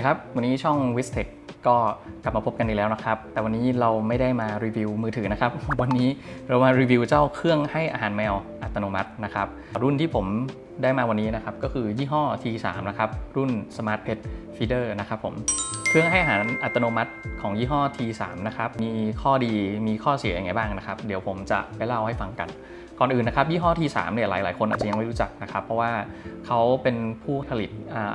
วัสดีครับ วันนี้ช่อง w i s t e c h ก็กลับมาพบกันอีกแล้วนะครับ แต่วันนี้เราไม่ได้มารีวิวมือถือนะครับ วันนี้เรามารีวิวเจ้าเครื่องให้อาหารแมวอัตโนมัตินะครับ รุ่นที่ผมได้มาวันนี้นะครับ ก็คือยี่ห้อ T3 นะครับ รุ่น Smart Pet Feeder นะครับผม เครื่องให้อาหารอัตโนมัติของยี่ห้อ T3 นะครับ มีข้อดี มีข้อเสียยังไงบ้างนะครับ เดี๋ยวผมจะไปเล่าให้ฟังกัน ก่อนอื่นนะครับยี่ห้อ T3 เนี่ยหลาย ๆ คนอาจจะยังไม่รู้จักนะครับ เพราะว่าเขาเป็นผู้ผลิต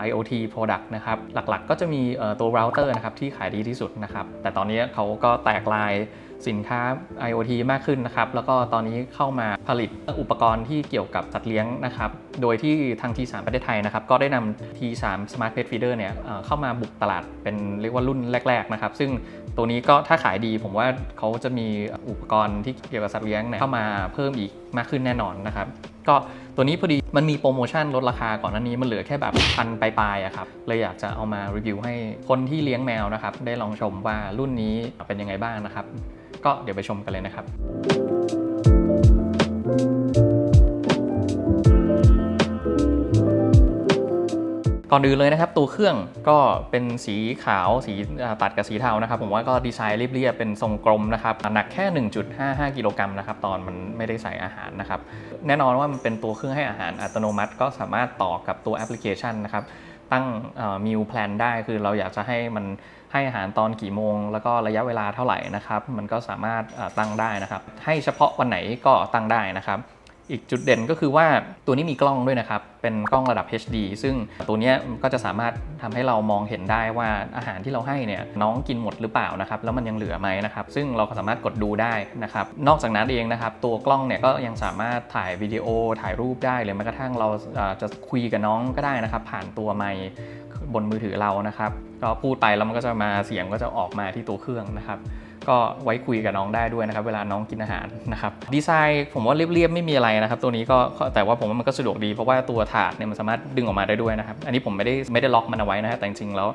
IoT product นะครับหลักๆ ก็จะมีตัว router นะครับที่ขายดีที่สุดนะครับแต่ตอนนี้เขาก็แตกลายสินค้า IoT มากขึ้นนะครับ แล้วก็ตอนนี้เข้ามาผลิตอุปกรณ์ที่เกี่ยวกับสัตว์เลี้ยงนะครับ โดยที่ทาง T3 ประเทศไทยนะครับ ก็ได้นำ T3 Smart Pet Feeder เนี่ยเข้ามาบุกตลาดเป็นเรียกว่ารุ่นแรก ๆ นะครับ ซึ่งตัวนี้ก็ถ้าขายดีผมว่าเขาจะมีอุปกรณ์ที่เกี่ยวกับสัตว์เลี้ยงเข้ามาเพิ่มอีก มากขึ้นแน่นอนนะครับก็ตัวนี้พอดีมันมีโปรโมชั่นลดราคาก่อนหน้านี้มันเหลือแค่แบบพันปลายๆอะครับเลยอยากจะเอามารีวิวให้คนที่เลี้ยงแมวนะครับได้ลองชมว่ารุ่นนี้เป็นยังไงบ้างนะครับ ก็เดี๋ยวไปชมกันเลยนะครับ ก่อนอื่นเลยนะครับ ตัวเครื่องก็เป็นสีขาวสีตัดกับสีเทานะครับ ผมว่าก็ดีไซน์เรียบๆเป็นทรงกลมนะครับหนักแค่ 1.55 กิโลกรัมนะครับ ตอนมันไม่ได้ใส่อาหารนะครับ แน่นอนว่ามันเป็นตัวเครื่องให้อาหารอัตโนมัติ ก็สามารถต่อกับตัวแอปพลิเคชันนะครับตั้งมิวแพลนได้คือเราอยากจะให้มันให้อาหารตอนกี่โมง แล้วก็ระยะเวลาเท่าไหร่นะครับ มันก็สามารถตั้งได้นะครับ ให้เฉพาะวันไหนก็ตั้งได้นะครับ อีกจุดเด่นก็คือว่าตัวนี้มีกล้องด้วยนะครับ เป็นกล้องระดับ HD ซึ่งตัวนี้ก็จะสามารถทำให้เรามองเห็นได้ว่าอาหารที่เราให้เนี่ยน้องกินหมดหรือเปล่านะครับ แล้วมันยังเหลือไหมนะครับ ซึ่งเราก็สามารถกดดูได้นะครับ นอกจากนั้นเองนะครับ ตัวกล้องเนี่ยก็ยังสามารถถ่ายวิดีโอถ่ายรูปได้หรือแม้กระทั่งเราจะคุยกับน้องก็ได้นะครับ ผ่านตัวไมค์บนมือถือเรานะครับ ก็พูดไปแล้วมันก็จะมาเสียงก็จะออกมาที่ตัวเครื่องนะครับ ก็ไว้คุยกับน้องได้ด้วยนะครับ เวลาน้องกินอาหารนะครับดีไซน์ผมว่าเรียบๆไม่มีอะไรนะครับ ตัวนี้ก็แต่ว่าผมว่ามันก็สะดวกดีเพราะว่าตัวถาดเนี่ยมันสามารถดึงออกมาได้ด้วยนะครับ อันนี้ผมไม่ได้ไม่ได้ล็อกมันเอาไว้นะครับแต่จริงๆแล้ว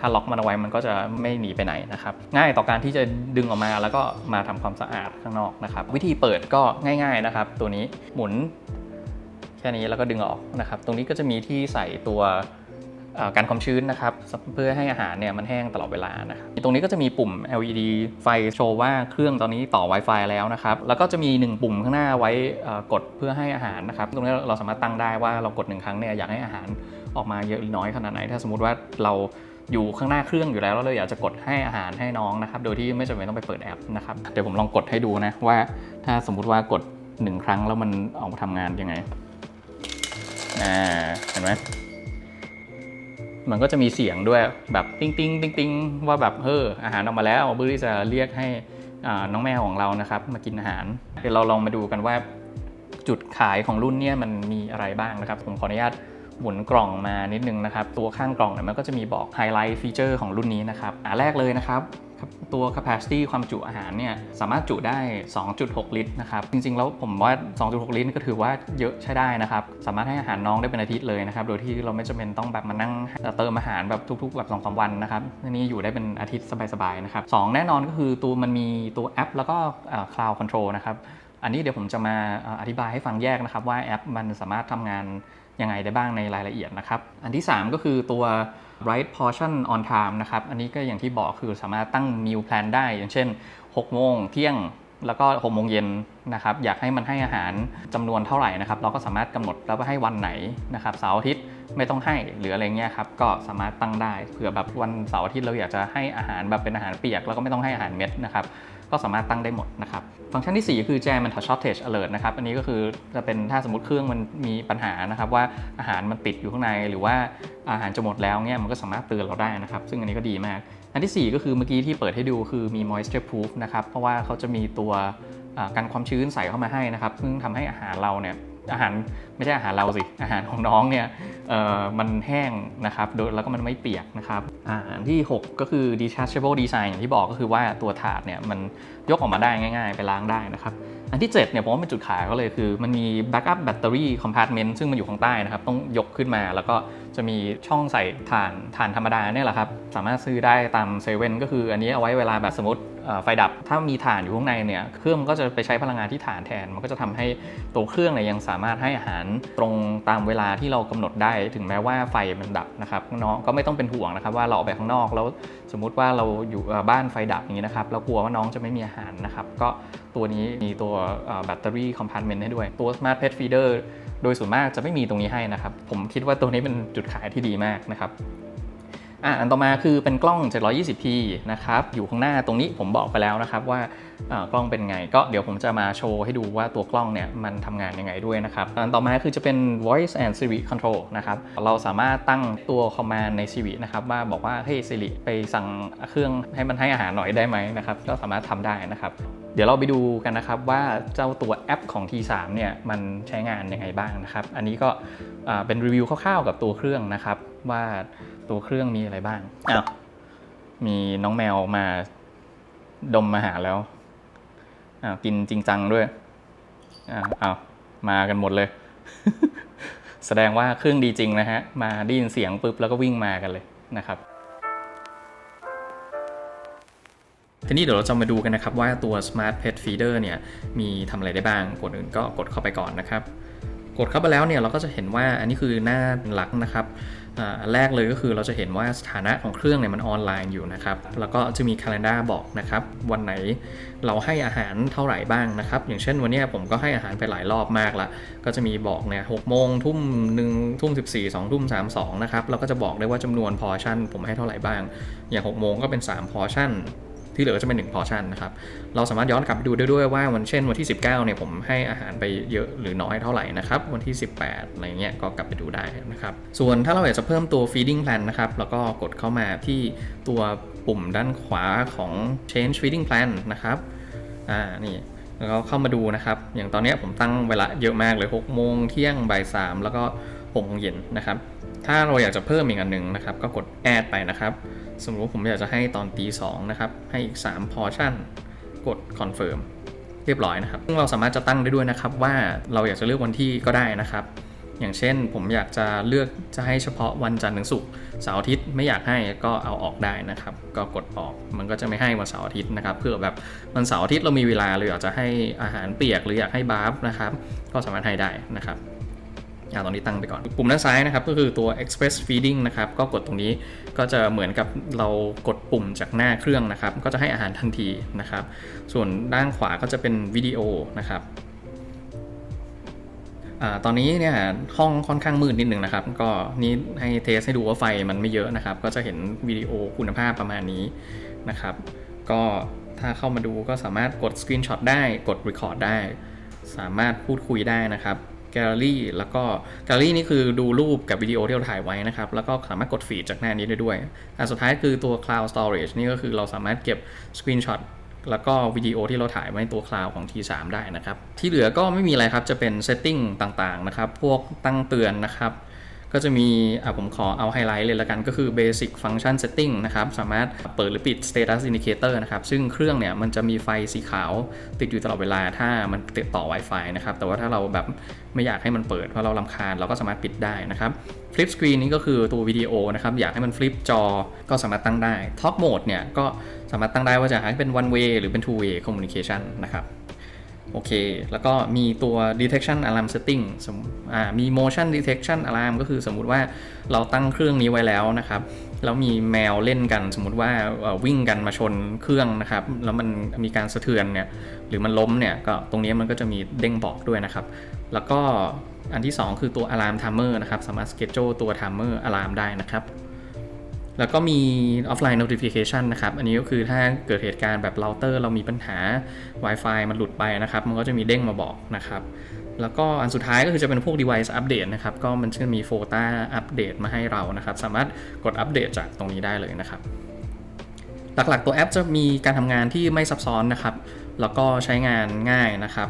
ถ้าล็อกมันเอาไว้มันก็จะไม่หนีไปไหนนะครับง่ายต่อการที่จะดึงออกมาแล้วก็มาทำความสะอาดข้างนอกนะครับ วิธีเปิดก็ง่าย ๆนะครับ ตัวนี้หมุนแค่นี้แล้วก็ดึงออกนะครับ ตรงนี้ก็จะมีที่ใส่ตัว กันความชื้นนะครับเพื่อให้อาหารเนี่ยมันแห้งตลอดเวลานะครับตรงนี้ก็จะมีปุ่ม LED ไฟโชว์ว่าเครื่องตอนนี้ต่อ Wi-Fi แล้วนะครับแล้วก็จะมี 1 ปุ่มข้างหน้าไว้กดเพื่อให้อาหารนะครับตรงนี้เราสามารถตั้งได้ว่าเรากดหนึ่งครั้งเนี่ยอยากให้อาหารออกมาเยอะหรือน้อยขนาดไหน ถ้าสมมติว่าเราอยู่ข้างหน้าเครื่องอยู่แล้วแล้วเราอยากจะกดให้อาหารให้น้องนะครับโดยที่ไม่จำเป็นต้องไปเปิดแอปนะครับเดี๋ยวผมลองกดให้ดูนะว่า ถ้าสมมุติว่ากดหนึ่งครั้งแล้วมันออกมาทำงานยังไงอ่าเห็นไหม มันก็จะมีเสียงด้วยแบบติ้งติ้งติ้งติ้งว่าแบบเฮ้ออาหารออกมาแล้วเพื่อที่จะเรียกให้น้องแมวของเรานะครับ มากินอาหารเดี๋ยวเราลองมาดูกันว่าจุดขายของรุ่นเนี้ยมันมีอะไรบ้างนะครับ ผมขออนุญาตหมุนกล่องมานิดนึงนะครับ ตัวข้างกล่องเนี่ยมันก็จะมีบอกไฮไลท์ฟีเจอร์ของรุ่นนี้นะครับอันแรกเลยนะครับ ตัว capacity ความจุอาหารเนี่ยสามารถจุได้ 2.6 ลิตรนะครับ จริงๆ แล้วผมว่า 2.6 ลิตรก็ถือว่าเยอะใช้ได้นะครับ สามารถให้อาหารน้องได้เป็นอาทิตย์เลยนะครับ โดยที่เราไม่จำเป็นต้องแบบมานั่งเติมอาหารแบบทุกๆ แบบ2อสวันนะครับนนี้อยู่ได้เป็นอาทิตย์สบายๆ นะครับสองแน่นอนก็คือตัวมันมีตัวแอป แล้วก็ cloud control นะครับ อันนี้เดี๋ยวผมจะมาเอ่ออธิบายให้ฟังแยกนะครับว่าแอปมันสามารถทำงานยังไงได้บ้างในรายละเอียดนะครับ อันที่ 3 ก็คือตัว right portion on time นะครับ อันนี้ก็อย่างที่บอกคือสามารถตั้ง meal plan ได้ อย่างเช่น 6 โมงเที่ยง แล้วก็6โมงเย็นนะครับอยากให้มันให้อาหารจำนวนเท่าไหร่นะครับ เราก็สามารถกำหนดแล้วว่าให้วันไหนนะครับเสาร์อาทิตย์ไม่ต้องให้หรืออะไรเงี้ยครับก็สามารถตั้งได้เผื่อแบบวันเสาร์อาทิตย์เราอยากจะให้อาหารแบบเป็นอาหารเปียก แล้วก็ไม่ต้องให้อาหารเม็ดนะครับก็สามารถตั้งได้หมดนะครับ ฟังก์ชันที่ 4 คือ Jam and Shortage Alert นะครับ อันนี้ก็คือจะเป็นถ้าสมมติเครื่องมันมีปัญหานะครับ ว่าอาหารมันติดอยู่ข้างใน หรือว่าอาหารจะหมดแล้วเนี่ยมันก็สามารถเตือนเราได้นะครับ ซึ่งอันนี้ก็ดีมาก อันทีสี่ 4 ก็คือเมื่อกี้ที่เปิดให้ดูคือมี moisture proof นะครับ เพราะว่าเขาจะมีตัวกันความชื้นใส่เข้ามาให้นะครับ ซึ่งทำให้อาหารเราเนี่ยอาหารไม่ใช่อาหารเราสิ อาหารของน้องเนี่ยมันแห้งนะครับโดยแล้วก็มันไม่เปียกนะครับอาหารที่ 6 ก็คือ detachable design อย่างที่บอกก็คือว่าตัวถาดเนี่ยมัน ยกออกมาได้ง่าย ๆ ไปล้างได้นะครับ อันที่ 7 เนี่ยผมว่าเป็นจุดขายเขาเลยคือ มันมี backup battery compartment ซึ่งมันอยู่ข้างใต้นะครับ ต้องยกขึ้นมาแล้วก็จะมีช่องใส่ถ่านถ่านธรรมดาเนี่ยแหละครับ สามารถซื้อได้ตามเซเว่นก็คืออันนี้เอาไว้เวลาแบบสมมติไฟดับ ถ้ามีถ่านอยู่ข้างในเนี่ย เครื่องก็จะไปใช้พลังงานที่ถ่านแทน มันก็จะทำให้ตัวเครื่องเนี่ยยังสามารถให้อาหารตรงตามเวลาที่เรากำหนดได้ ถึงแม้ว่าไฟมันดับนะครับน้องก็ไม่ต้องเป็นห่วงนะครับว่าเราออกไปข้างนอกแล้วสมมุติว่าเราอยู่บ้านไฟดับอย่างนี้นะครับเรากลัวว่าน้องจะไม่มีอาหารนะครับก็ตัวนี้มีตัวแบตเตอรี่คอมพาร์ตเมนต์ให้ด้วย ตัว Smart Pet Feeder โดยส่วนมากจะไม่มีตรงนี้ให้นะครับ ผมคิดว่าตัวนี้เป็นจุดขายที่ดีมากนะครับ อะอันต่อมาคือเป็นกล้อง 720p นะครับ อยู่ข้างหน้าตรงนี้ผมบอกไปแล้วนะครับว่ากล้องเป็นไง ก็เดี๋ยวผมจะมาโชว์ให้ดูว่าตัวกล้องเนี่ยมันทำงานยังไงด้วยนะครับอันต่อมาคือจะเป็น voice and Siri control นะครับ เราสามารถตั้งตัว command ใน Siri นะครับว่าบอกว่าเฮ้ย Siri ไปสั่งเครื่องให้มันให้อาหารหน่อยได้ไหมนะครับ ก็สามารถทำได้นะครับเดี๋ยวเราไปดูกันนะครับว่าเจ้าตัวแอปของ T3 เนี่ยมันใช้งานยังไงบ้างนะครับ อันนี้ก็เป็นรีวิวคร่าวๆกับตัวเครื่องนะครับ ว่าตัวเครื่องมีอะไรบ้างอ้าวมีน้องแมวมาดมอาหารแล้วอ้าวกินจริงจังด้วยอ้าวอ้าวมากันหมดเลย แสดงว่าเครื่องดีจริงนะฮะ มาได้ยินเสียงปุ๊บแล้วก็วิ่งมากันเลยนะครับทีนี้เดี๋ยวเราจะมาดูกันนะครับว่าตัว Smart Pet Feeder เนี่ยมีทำอะไรได้บ้างก่อนอื่นก็กดเข้าไปก่อนนะครับ กดเข้าไปแล้วเนี่ยเราก็จะเห็นว่าอันนี้คือหน้าหลักนะครับ อ่าอันแรกเลยก็คือเราจะเห็นว่าสถานะของเครื่องเนี่ยมันออนไลน์อยู่นะครับ แล้วก็จะมี calendar บอกนะครับ วันไหนเราให้อาหารเท่าไหร่บ้างนะครับ อย่างเช่นวันนี้ผมก็ให้อาหารไปหลายรอบมากละก็จะมีบอกเนี่ยหกโมงทุ่มหนึ่งทุ่มสิบสี่สองทุ่มสามสองนะครับเราก็จะบอกได้ว่าจำนวนพอชั่นผมให้เท่าไหร่บ้าง อย่างหกโมงก็เป็นสามพอชั่น ที่เหลือก็จะเป็น 1 พอชั่นนะครับ เราสามารถย้อนกลับไปดูได้ด้วยว่าวันเช่นวันที่ 19เนี่ยผมให้อาหารไปเยอะหรือน้อยเท่าไหร่นะครับ วันที่ 18อะไรเงี้ยก็กลับไปดูได้นะครับ ส่วนถ้าเราอยากจะเพิ่มตัว feeding plan นะครับแล้วก็กดเข้ามาที่ตัวปุ่มด้านขวาของ change feeding plan นะครับอ่านี่แล้วก็เข้ามาดูนะครับ อย่างตอนนี้ผมตั้งเวลาเยอะมากเลย6โมงเที่ยงบ่าย3แล้วก็6โมงเย็นนะครับ ถ้าเราอยากจะเพิ่มอีกอันหนึ่งนะครับ ก็กด add ไปนะครับ สมมติว่าผมอยากจะให้ตอนตี2นะครับ ให้อีก3 portion กด confirm เรียบร้อยนะครับซึ่งเราสามารถจะตั้งได้ด้วยนะครับว่าเราอยากจะเลือกวันที่ก็ได้นะครับ อย่างเช่นผมอยากจะเลือกจะให้เฉพาะวันจันทร์ถึงศุกร์เสาร์อาทิตย์ไม่อยากให้ก็เอาออกได้นะครับ ก็กดออกมันก็จะไม่ให้วันเสาร์อาทิตย์นะครับเพื่อแบบวันเสาร์อาทิตย์เรามีเวลาเราอยากจะให้อาหารเปียกหรืออยากให้บาร์ฟนะครับก็สามารถให้ได้นะครับ อ่าตรงนี้ตั้งไปก่อน ปุ่มด้านซ้ายนะครับก็คือตัว express feeding นะครับก็กดตรงนี้ก็จะเหมือนกับเรากดปุ่มจากหน้าเครื่องนะครับ ก็จะให้อาหารทันทีนะครับ ส่วนด้านขวาก็จะเป็นวิดีโอนะครับอตอนนี้เนี่ยห้องค่อนข้างมืดนิดนึงนะครับ ก็นี่ให้เทสให้ดูว่าไฟมันไม่เยอะนะครับ ก็จะเห็นวิดีโอคุณภาพประมาณนี้นะครับ ก็ถ้าเข้ามาดูก็สามารถกด Screenshot ได้กด Record ได้ สามารถพูดคุยได้นะครับ แกลเลอรี่แล้วก็แกลเลอรี่นี่คือดูรูปกับวิดีโอที่เราถ่ายไว้นะครับ แล้วก็สามารถกดฟีดจากหน้านี้ได้ด้วยอันสุดท้ายคือตัว Cloud Storage นี่ก็คือเราสามารถเก็บสกรีนช็อตแล้วก็วิดีโอที่เราถ่ายไว้ในตัว Cloud ของ T3 ได้นะครับ ที่เหลือก็ไม่มีอะไรครับ จะเป็นเซตติ้งต่างๆนะครับ พวกตั้งเตือนนะครับ ก็จะมีะผมขอเอาไฮไลท์เลยละกันก็คือ Basic Function Setting นะครับ สามารถเปิดหรือปิด Status Indicator นะครับ ซึ่งเครื่องเนี่ยมันจะมีไฟสีขาวติดอยู่ตลอดเวลาถ้ามันติดต่อ Wi-Fi นะครับ แต่ว่าถ้าเราแบบไม่อยากให้มันเปิดเพราะเราลำคาญเราก็สามารถปิดได้นะครับ Flip Screen นี่ก็คือตัววิดีโอนะครับ อยากให้มันฟลิปจอก็สามารถตั้งได้ Talk Mode เนี่ยก็สามารถตั้งได้ว่าจะให้เป็น one way หรือเป็น two way communication นะครับ โอเค แล้วก็มีตัว detection alarm setting สมอ่ามี motion detection alarm ก็คือสมมุติว่าเราตั้งเครื่องนี้ไว้แล้วนะครับ แล้วมีแมวเล่นกัน สมมุติว่าวิ่งกันมาชนเครื่องนะครับ แล้วมันมีการสะเทือนเนี่ย หรือมันล้มเนี่ย ก็ตรงนี้มันก็จะมีเด้งบอกด้วยนะครับ แล้วก็อันที่ 2 คือตัว alarm timer นะครับ สามารถ schedule ตัว timer alarm ได้นะครับ แล้วก็มี offline notification นะครับ อันนี้ก็คือถ้าเกิดเหตุการณ์แบบเราเตอร์เรามีปัญหา Wi-Fi มันหลุดไปนะครับ มันก็จะมีเด้งมาบอกนะครับ แล้วก็อันสุดท้ายก็คือจะเป็นพวก device update นะครับ ก็มันจะมีโฟต้าอัปเดตมาให้เรานะครับ สามารถกดอัปเดตจากตรงนี้ได้เลยนะครับ หลักๆตัวแอปจะมีการทำงานที่ไม่ซับซ้อนนะครับ แล้วก็ใช้งานง่ายนะครับ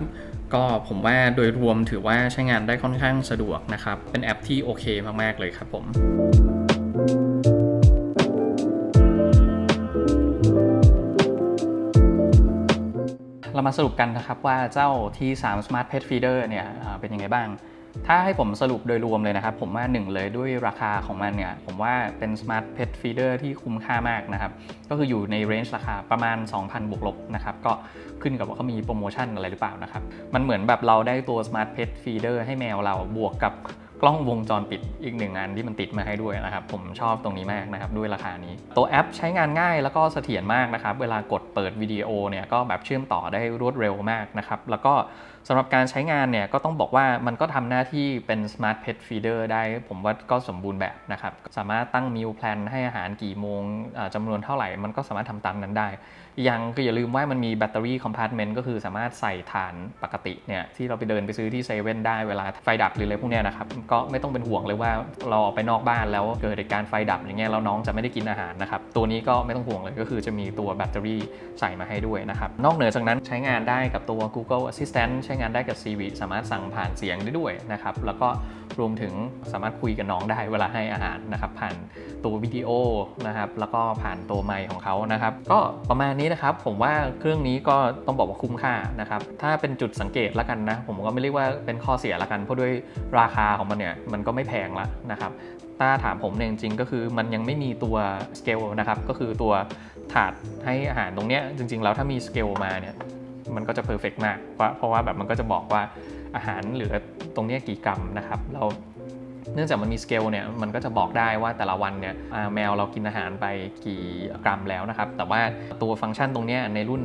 ก็ผมว่าโดยรวมถือว่าใช้งานได้ค่อนข้างสะดวกนะครับ เป็นแอปที่โอเคมาก ๆ เลยครับผม เรามาสรุปกันนะครับว่าเจ้า T3 Smart Pet Feeder เนี่ยเป็นยังไงบ้าง ถ้าให้ผมสรุปโดยรวมเลยนะครับ ผมว่าหนึ่งเลยด้วยราคาของมันเนี่ย ผมว่าเป็น Smart Pet Feeder ที่คุ้มค่ามากนะครับ ก็คืออยู่ในเรนจ์ราคาประมาณ 2,000 บวกลบนะครับ ก็ขึ้นกับว่าเขามีโปรโมชั่นอะไรหรือเปล่านะครับ มันเหมือนแบบเราได้ตัว Smart Pet Feeder ให้แมวเราบวกกับ กล้องวงจรปิดอีกหนึ่งอันที่มันติดมาให้ด้วยนะครับ ผมชอบตรงนี้มากนะครับ ด้วยราคานี้ ตัวแอปใช้งานง่ายแล้วก็เสถียรมากนะครับ เวลากดเปิดวิดีโอเนี่ยก็แบบเชื่อมต่อได้รวดเร็วมากนะครับ แล้วก็สำหรับการใช้งานเนี่ยก็ต้องบอกว่ามันก็ทำหน้าที่เป็น Smart Pet Feeder ได้ ผมว่าก็สมบูรณ์แบบนะครับ สามารถตั้ง meal plan ให้อาหารกี่โมงอ่าจำนวนเท่าไหร่ มันก็สามารถทำตามนั้นได้ ย่างก็อย่าลืมว่ามันมีแบตเตอรี่คอมพาร์ตเมนต์ก็คือสามารถใส่ฐานปกติเนี่ยที่เราไปเดินไปซื้อที่เซเว่นได้เวลาไฟดับหรืออะไรพวกเนี้ยนะครับ ก็ไม่ต้องเป็นห่วงเลยว่าเราออกไปนอกบ้านแล้วเกิดเหตุการณ์ไฟดับอย่างเงี้ยแล้วน้องจะไม่ได้กินอาหารนะครับ ตัวนี้ก็ไม่ต้องห่วงเลยก็คือจะมีตัวแบตเตอรี่ใส่มาให้ด้วยนะครับ นอกเหนือจากนั้นใช้งานได้กับตัว Google Assistant ใช้งานได้กับ Siri สามารถสั่งผ่านเสียงได้ด้วยนะครับแล้วก็รวมถึงสามารถคุยกับน้องได้เวลาให้อาหารนะครับผ่านตัววิดีโอนะครับแล้วก็ผ่านตัวไมค์ของเขานะครับก็ประมาณนี้นะครับผมว่าเครื่องนี้ก็ต้องบอกว่าคุ้มค่านะครับถ้าเป็นจุดสังเกตละกันนะผมก็ไม่เรียกว่าเป็นข้อเสียละกัน เพราะด้วยราคาของมันเนี่ยมันก็ไม่แพงละนะครับถ้าถามผมเนี่ยจริงๆก็คือมันยังไม่มีตัวสเกลนะครับก็คือตัวถาดให้อาหารตรงเนี้ยจริง ๆ แล้วถ้ามีสเกลมาเนี่ยมันก็จะเพอร์เฟกมากเพราะเพราะว่าแบบมันก็จะบอกว่าอาหารเหลือตรงเนี้ยกี่กรัมนะครับเรา เนื่องจากมันมีสเกลเนี่ยมันก็จะบอกได้ว่าแต่ละวันเนี่ยแมวเรากินอาหารไปกี่กรัมแล้วนะครับ แต่ว่าตัวฟังก์ชันตรงนี้ในรุ่น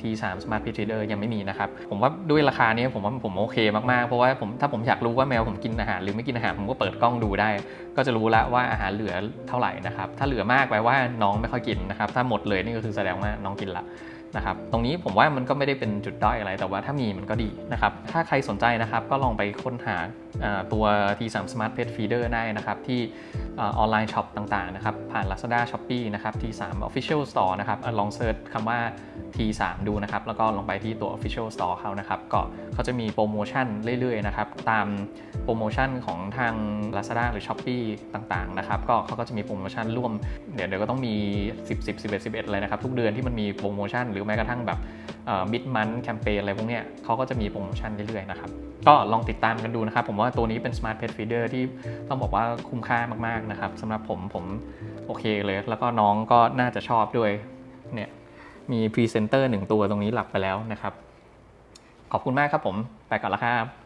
T3 Smart Pet Feeder ยังไม่มีนะครับ ผมว่าด้วยราคานี้ผมว่าผมโอเคมาก ๆ เพราะว่าผมถ้าผมอยากรู้ว่าแมวผมกินอาหารหรือไม่กินอาหาร ผมก็เปิดกล้องดูได้ ก็จะรู้แล้วว่าอาหารเหลือเท่าไหร่นะครับ ถ้าเหลือมากแปลว่าน้องไม่ค่อยกินนะครับ ถ้าหมดเลยนี่ก็คือแสดงว่าน้องกินละ นะครับตรงนี้ผมว่ามันก็ไม่ได้เป็นจุดด้อยอะไร แต่ว่าถ้ามีมันก็ดีนะครับถ้าใครสนใจนะครับก็ลองไปค้นหาตัว T3 Smart Pet Feeder ได้นะครับที่ออนไลน์ช็อปต่างๆนะครับผ่าน Lazada Shopee นะครับ T3 Official Store นะครับลองเซิร์ชคำว่า T3 ดูนะครับแล้วก็ลงไปที่ตัว Official Store เขานะครับก็เขาจะมีโปรโมชั่นเรื่อยๆนะครับตามโปรโมชั่นของทาง Lazada หรือ Shopee ต่างๆนะครับก็เขาก็จะมีโปรโมชั่นร่วมเดี๋ยวเดี๋ยวก็ต้องมี 10 10 11 11เลยนะครับทุกเดือนที่มันมีโปรโมชั่นหรือแม้กระทั่งแบบมิดมันแคมเปญอะไรพวกนี้เขาก็จะมีโปรโมชั่นเรื่อยๆนะครับ ก็ลองติดตามกันดูนะครับ ผมว่าตัวนี้เป็น Smart Pet Feeder ที่ต้องบอกว่าคุ้มค่ามากๆนะครับสำหรับผมผมโอเคเลย แล้วก็น้องก็น่าจะชอบด้วยเนี่ยมีพรีเซนเตอร์หนึ่งตัวตรงนี้หลับไปแล้วนะครับ ขอบคุณมากครับผม ไปก่อนละครับ